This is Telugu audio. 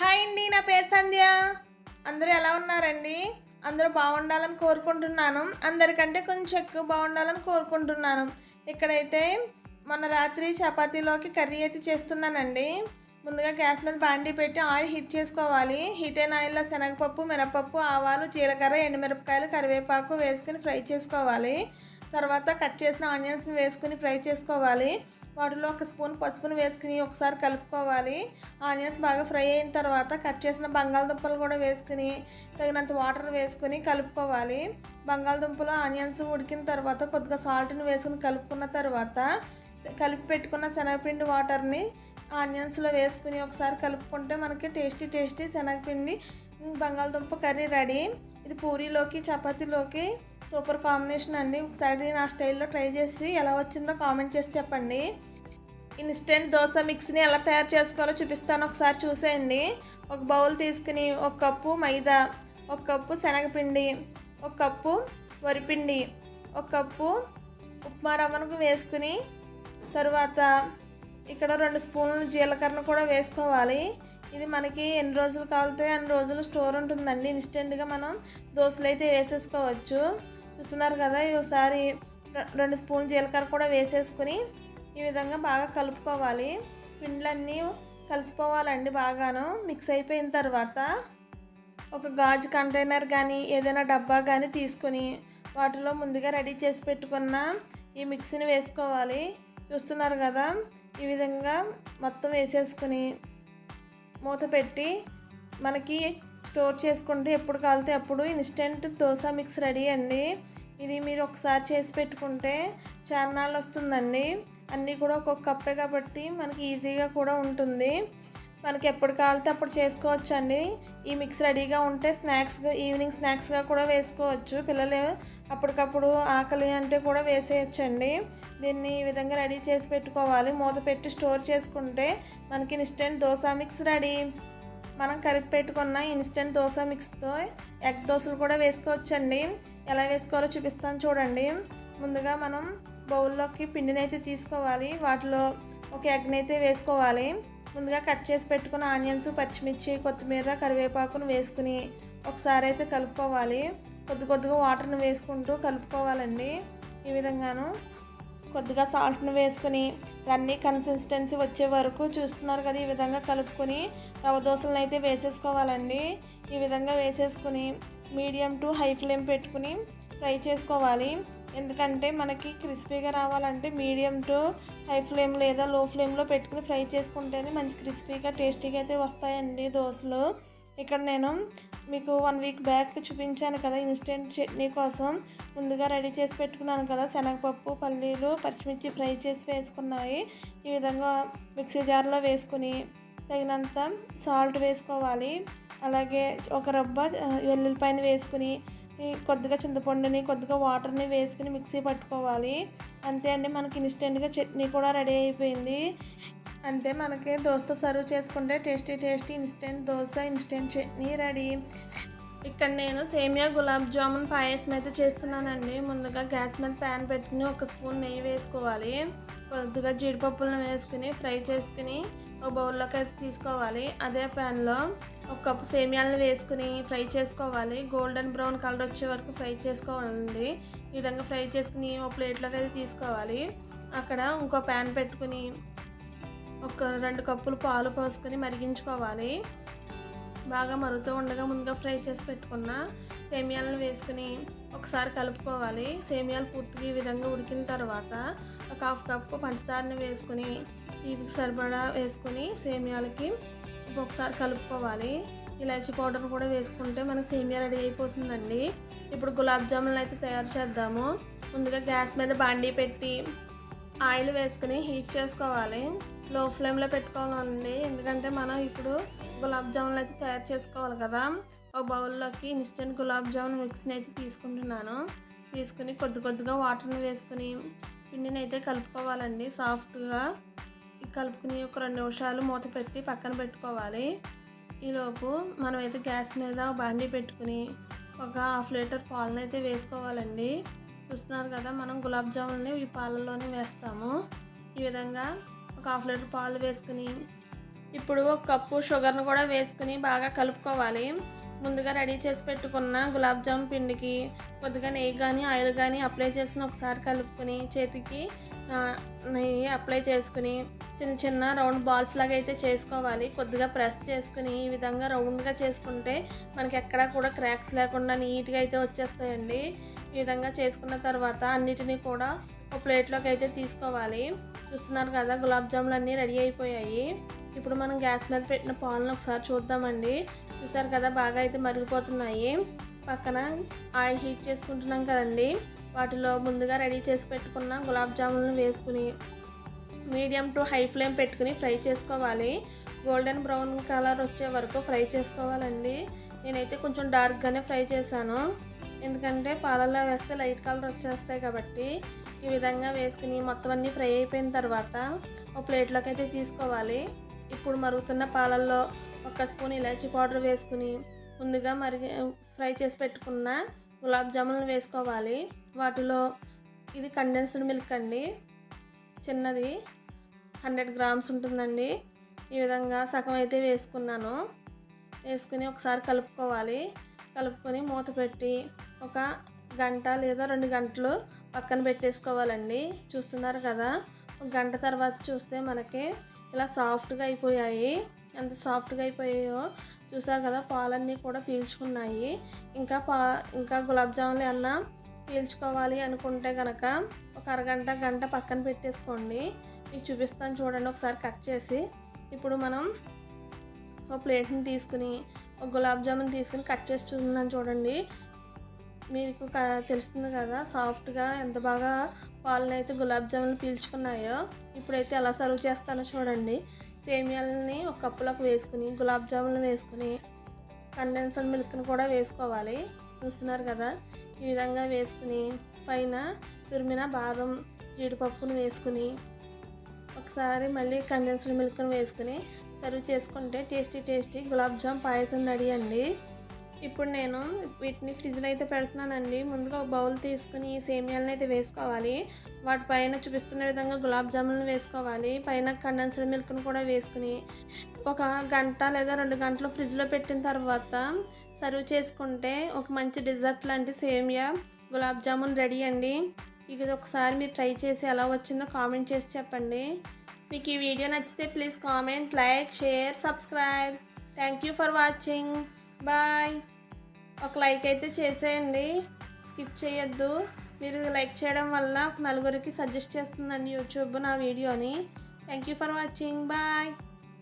హాయ్ అండి నా పేరు సంధ్య. అందరూ ఎలా ఉన్నారండి? అందరూ బాగుండాలని కోరుకుంటున్నాను. అందరికంటే కొంచెం ఎక్కువ బాగుండాలని కోరుకుంటున్నాను. ఇక్కడైతే మొన్న రాత్రి చపాతీలోకి కర్రీ అయితే చేస్తున్నానండి. ముందుగా గ్యాస్ మీద బాండీ పెట్టి ఆయిల్ హీట్ చేసుకోవాలి. హీట్ అయిన ఆయిల్లో శనగపప్పు మినపప్పు ఆవాలు జీలకర్ర ఎండుమిరపకాయలు కరివేపాకు వేసుకుని ఫ్రై చేసుకోవాలి. తర్వాత కట్ చేసిన ఆనియన్స్ని వేసుకుని ఫ్రై చేసుకోవాలి. వాటిలో ఒక స్పూన్ పసుపును వేసుకుని ఒకసారి కలుపుకోవాలి. ఆనియన్స్ బాగా ఫ్రై అయిన తర్వాత కట్ చేసిన బంగాళదుంపలు కూడా వేసుకుని తగినంత వాటర్ వేసుకుని కలుపుకోవాలి. బంగాళదుంపలు ఆనియన్స్ ఉడికిన తర్వాత కొద్దిగా సాల్ట్ని వేసుకుని కలుపుకున్న తర్వాత కలిపి పెట్టుకున్న శనగపిండి వాటర్ని ఆనియన్స్లో వేసుకుని ఒకసారి కలుపుకుంటే మనకి టేస్టీ టేస్టీ శనగపిండి బంగాళదుంప కర్రీ రెడీ. ఇది పూరీలోకి చపాతీలోకి సూపర్ కాంబినేషన్ అండి. ఒకసారి నా స్టైల్లో ట్రై చేసి ఎలా వచ్చిందో కామెంట్ చేసి చెప్పండి. ఇన్స్టెంట్ దోశ మిక్స్ని ఎలా తయారు చేసుకోవాలో చూపిస్తాను. ఒకసారి చూసేయండి. ఒక బౌల్ తీసుకుని ఒక కప్పు మైదా ఒక కప్పు శనగపిండి ఒక కప్పు వరిపిండి ఒక కప్పు ఉప్మా రవ్వను వేసుకుని తర్వాత ఇక్కడ రెండు స్పూన్లు జీలకర్ర కూడా వేసుకోవాలి. ఇది మనకి ఎన్ని రోజులు కావాలితే అన్ని రోజులు స్టోర్ ఉంటుందండి. ఇన్స్టెంట్గా మనం దోశలు అయితే వేసేసుకోవచ్చు. చూస్తున్నారు కదా ఈ ఒకసారి రెండు స్పూన్లు జీలకర్ర కూడా వేసేసుకుని ఈ విధంగా బాగా కలుపుకోవాలి. పిండ్లన్నీ కలిసిపోవాలండి బాగాను. మిక్స్ అయిపోయిన తర్వాత ఒక గాజు కంటైనర్ కానీ ఏదైనా డబ్బా కానీ తీసుకొని వాటిలో ముందుగా రెడీ చేసి పెట్టుకున్న ఈ మిక్సీని వేసుకోవాలి. చూస్తున్నారు కదా ఈ విధంగా మొత్తం వేసేసుకుని మూత పెట్టి మనకి స్టోర్ చేసుకుంటే ఎప్పుడు కాలితే అప్పుడు ఇన్స్టెంట్ దోశ మిక్స్ రెడీ అండి. ఇది మీరు ఒకసారి చేసి పెట్టుకుంటే చాలా నాళ్ళు వస్తుందండి. అన్నీ కూడా ఒక్కొక్క కప్పే కాబట్టి మనకి ఈజీగా కూడా ఉంటుంది. మనకి ఎప్పుడు కావాలితే అప్పుడు చేసుకోవచ్చు అండి ఈ మిక్స్ రెడీగా ఉంటే స్నాక్స్గా ఈవినింగ్ స్నాక్స్గా కూడా వేసుకోవచ్చు. పిల్లలు అప్పటికప్పుడు ఆకలి అంటే కూడా వేసేయచ్చు అండి దీన్ని ఈ విధంగా రెడీ చేసి పెట్టుకోవాలి. మూత పెట్టి స్టోర్ చేసుకుంటే మనకి ఇన్స్టెంట్ దోశ మిక్స్ రెడీ. మనం కలిపి పెట్టుకున్న ఇన్స్టెంట్ దోశ మిక్స్తో ఎగ్ దోశలు కూడా వేసుకోవచ్చండి. ఎలా వేసుకోవాలో చూపిస్తాను చూడండి. ముందుగా మనం బౌల్లోకి పిండిని అయితే తీసుకోవాలి. వాటిలో ఒక ఎగ్ని అయితే వేసుకోవాలి. ముందుగా కట్ చేసి పెట్టుకున్న ఆనియన్స్ పచ్చిమిర్చి కొత్తిమీర కరివేపాకును వేసుకుని ఒకసారి అయితే కలుపుకోవాలి. కొద్ది కొద్దిగా వాటర్ని వేసుకుంటూ కలుపుకోవాలండి. ఈ విధంగాను కొద్దిగా సాల్ట్ను వేసుకుని అన్నీ కన్సిస్టెన్సీ వచ్చే వరకు చూస్తున్నారు కదా ఈ విధంగా కలుపుకొని రవ దోశలను అయితే వేసేసుకోవాలండి. ఈ విధంగా వేసేసుకుని మీడియం టు హై ఫ్లేమ్ పెట్టుకుని ఫ్రై చేసుకోవాలి. ఎందుకంటే మనకి క్రిస్పీగా రావాలంటే మీడియం టు హై ఫ్లేమ్ లేదా లో ఫ్లేమ్లో పెట్టుకుని ఫ్రై చేసుకుంటేనే మంచి క్రిస్పీగా టేస్టీగా అయితే వస్తాయండి దోశలు. ఇక్కడ నేను మీకు వన్ వీక్ బ్యాక్ చూపించాను కదా ఇన్స్టెంట్ చట్నీ కోసం. ముందుగా రెడీ చేసి పెట్టుకున్నాను కదా శనగపప్పు పల్లీలు పచ్చిమిర్చి ఫ్రై చేసి వేసుకున్నాయి. ఈ విధంగా మిక్సీ జార్లో వేసుకుని తగినంత సాల్ట్ వేసుకోవాలి. అలాగే ఒక రబ్బ ఆ, వెల్లుల్లిపాయని వేసుకుని కొద్దిగా చింతపండుని కొద్దిగా వాటర్ని వేసుకుని మిక్సీ పట్టుకోవాలి. అంతే అండి మనకి ఇన్స్టెంట్గా చట్నీ కూడా రెడీ అయిపోయింది. అంతే మనకి దోశతో సర్వ్ చేసుకుంటే tasty tasty instant dosa instant chutney ready. ఇక్కడ నేను సేమియా గులాబ్ జామున్ పాయసం అయితే చేస్తున్నానండి. ముందుగా గ్యాస్ మీద ప్యాన్ పెట్టుకుని ఒక స్పూన్ నెయ్యి వేసుకోవాలి. కొద్దిగా జీడిపప్పులను వేసుకుని ఫ్రై చేసుకుని ఒక బౌల్లోకి అయితే తీసుకోవాలి. అదే ప్యాన్లో ఒక కప్పు సేమియాలను వేసుకుని ఫ్రై చేసుకోవాలి. గోల్డెన్ బ్రౌన్ కలర్ వచ్చే వరకు ఫ్రై చేసుకోవాలండి. ఈ విధంగా ఫ్రై చేసుకుని ఒక ప్లేట్లోకి అయితే తీసుకోవాలి. అక్కడ ఇంకో ప్యాన్ పెట్టుకుని ఒక రెండు కప్పులు పాలు పోసుకొని మరిగించుకోవాలి. బాగా మరుగుతూ ఉండగా ముందుగా ఫ్రై చేసి పెట్టుకున్న సేమియాలను వేసుకుని ఒకసారి కలుపుకోవాలి. సేమియాలు పూర్తిగా ఈ విధంగా ఉడికిన తర్వాత ఒక హాఫ్ కప్పు పంచదారని వేసుకుని తీపికి సరిపడా వేసుకుని సేమియాలకి ఒకసారి కలుపుకోవాలి. ఇలాచీ పౌడర్ కూడా వేసుకుంటే మనకు సేమియా రెడీ అయిపోతుందండి. ఇప్పుడు గులాబ్ జామున్ అయితే తయారు చేద్దాము. ముందుగా గ్యాస్ మీద బాండీ పెట్టి ఆయిల్ వేసుకుని హీట్ చేసుకోవాలి. లో ఫ్లేమ్లో పెట్టుకోవాలండి. ఎందుకంటే మనం ఇప్పుడు గులాబ్ జామున్లు అయితే తయారు చేసుకోవాలి కదా. ఒక బౌల్లోకి ఇన్స్టెంట్ గులాబ్ జామున్ మిక్స్ని అయితే తీసుకుంటున్నాను. తీసుకుని కొద్ది కొద్దిగా వాటర్ని వేసుకుని పిండిని అయితే కలుపుకోవాలండి. సాఫ్ట్గా కలుపుకుని ఒక రెండు నిమిషాలు మూత పెట్టి పక్కన పెట్టుకోవాలి. ఈలోపు మనం అయితే గ్యాస్ మీద బాండీ పెట్టుకుని ఒక హాఫ్ లీటర్ పాలను అయితే వేసుకోవాలండి. చూస్తున్నారు కదా మనం గులాబ్ జామున్ని ఈ పాలల్లోనే వేస్తాము. ఈ విధంగా ఒక హాఫ్ లీటర్ పాలు వేసుకుని ఇప్పుడు ఒక కప్పు షుగర్ను కూడా వేసుకుని బాగా కలుపుకోవాలి. ముందుగా రెడీ చేసి పెట్టుకున్న గులాబ్ జామ్ పిండికి కొద్దిగా నెయ్యి కానీ ఆయిల్ కానీ అప్లై చేసుకుని ఒకసారి కలుపుకొని చేతికి నెయ్యి అప్లై చేసుకుని చిన్న చిన్న రౌండ్ బాల్స్ లాగా అయితే చేసుకోవాలి. కొద్దిగా ప్రెస్ చేసుకుని ఈ విధంగా రౌండ్గా చేసుకుంటే మనకి ఎక్కడా కూడా క్రాక్స్ లేకుండా నీట్గా అయితే వచ్చేస్తాయండి. ఈ విధంగా చేసుకున్న తర్వాత అన్నిటినీ కూడా ఒక ప్లేట్లోకి అయితే తీసుకోవాలి. చూస్తున్నారు కదా గులాబ్ జాములు అన్నీ రెడీ అయిపోయాయి. ఇప్పుడు మనం గ్యాస్ మీద పెట్టిన పాలను ఒకసారి చూద్దామండి. చూసారు కదా బాగా అయితే మరిగిపోతున్నాయి. పక్కన ఆయిల్ హీట్ చేసుకుంటున్నాం కదండి. వాటిలో ముందుగా రెడీ చేసి పెట్టుకున్న గులాబ్ జాములను వేసుకుని మీడియం టు హై ఫ్లేమ్ పెట్టుకుని ఫ్రై చేసుకోవాలి. గోల్డెన్ బ్రౌన్ కలర్ వచ్చే వరకు ఫ్రై చేసుకోవాలండి. నేనైతే కొంచెం డార్క్గానే ఫ్రై చేశాను. ఎందుకంటే పాలల్లో వేస్తే లైట్ కలర్ వచ్చేస్తాయి కాబట్టి ఈ విధంగా వేసుకుని మొత్తం అన్నీ ఫ్రై అయిపోయిన తర్వాత ఒక ప్లేట్లోకి అయితే తీసుకోవాలి. ఇప్పుడు మరుగుతున్న పాలల్లో ఒక స్పూన్ ఇలాచీ పౌడర్ వేసుకుని ముందుగా మరిగి ఫ్రై చేసి పెట్టుకున్న గులాబ్ జాములు వేసుకోవాలి. వాటిలో ఇది కండెన్స్డ్ మిల్క్ అండి. చిన్నది. హండ్రెడ్ గ్రామ్స్ ఉంటుందండి. ఈ విధంగా సగం అయితే వేసుకున్నాను. వేసుకుని ఒకసారి కలుపుకోవాలి. కలుపుకొని మూత పెట్టి ఒక గంట లేదా రెండు గంటలు పక్కన పెట్టేసుకోవాలండి. చూస్తున్నారు కదా? ఒక గంట తర్వాత చూస్తే మనకి ఇలా సాఫ్ట్గా అయిపోయాయి. ఎంత సాఫ్ట్గా అయిపోయాయో చూసారు కదా? పాలన్నీ కూడా పీల్చుకున్నాయి. ఇంకా పా ఇంకా గులాబ్ జాములు ఏమన్నా పీల్చుకోవాలి అనుకుంటే కనుక ఒక అరగంట గంట పక్కన పెట్టేసుకోండి. మీకు చూపిస్తాను చూడండి ఒకసారి కట్ చేసి. ఇప్పుడు మనం ఒక ప్లేట్ని తీసుకుని ఒక గులాబ్ జామున్ తీసుకుని కట్ చేసి చూస్తున్నాను చూడండి. మీకు తెలుస్తుంది కదా సాఫ్ట్గా ఎంత బాగా పాలను అయితే గులాబ్ జామున్ పీల్చుకున్నాయో ఇప్పుడైతే ఎలా సర్వ్ చేస్తానో చూడండి. సేమియాలని ఒక కప్పులోకి వేసుకుని గులాబ్ జామున్ వేసుకుని కండెన్సర్ మిల్క్ని కూడా వేసుకోవాలి. చూస్తున్నారు కదా ఈ విధంగా వేసుకుని పైన తురిమిన బాదం జీడిపప్పును వేసుకుని ఒకసారి మళ్ళీ కండెన్స్డ్ మిల్క్ను వేసుకుని సర్వ్ చేసుకుంటే tasty tasty gulab jam payasam ready అండి. ఇప్పుడు నేను వీటిని ఫ్రిడ్జ్లో అయితే పెడుతున్నానండి. ముందుగా ఒక బౌల్ తీసుకుని ఈ సేమియాలను అయితే వేసుకోవాలి. వాటిపైన చూపిస్తున్న విధంగా గులాబ్ జాములను వేసుకోవాలి. పైన కండెన్స్డ్ మిల్క్ను కూడా వేసుకుని ఒక గంట లేదా రెండు గంటలు ఫ్రిడ్జ్లో పెట్టిన తర్వాత సర్వ్ చేసుకుంటే ఒక మంచి డిజర్ట్ లాంటి సేమియా గులాబ్ జామున్ రెడీ అండి. ఇది ఒకసారి మీరు ట్రై చేసి ఎలా వచ్చిందో కామెంట్ చేసి చెప్పండి. మీకు ఈ వీడియో నచ్చితే please comment like share subscribe. Thank you for watching bye ఒక లైక్ అయితే చేసేయండి. స్కిప్ చేయొద్దు. మీరు లైక్ చేయడం వల్ల నలుగురికి సజెస్ట్ చేస్తుందండి యూట్యూబ్ నా వీడియోని. Thank you for watching bye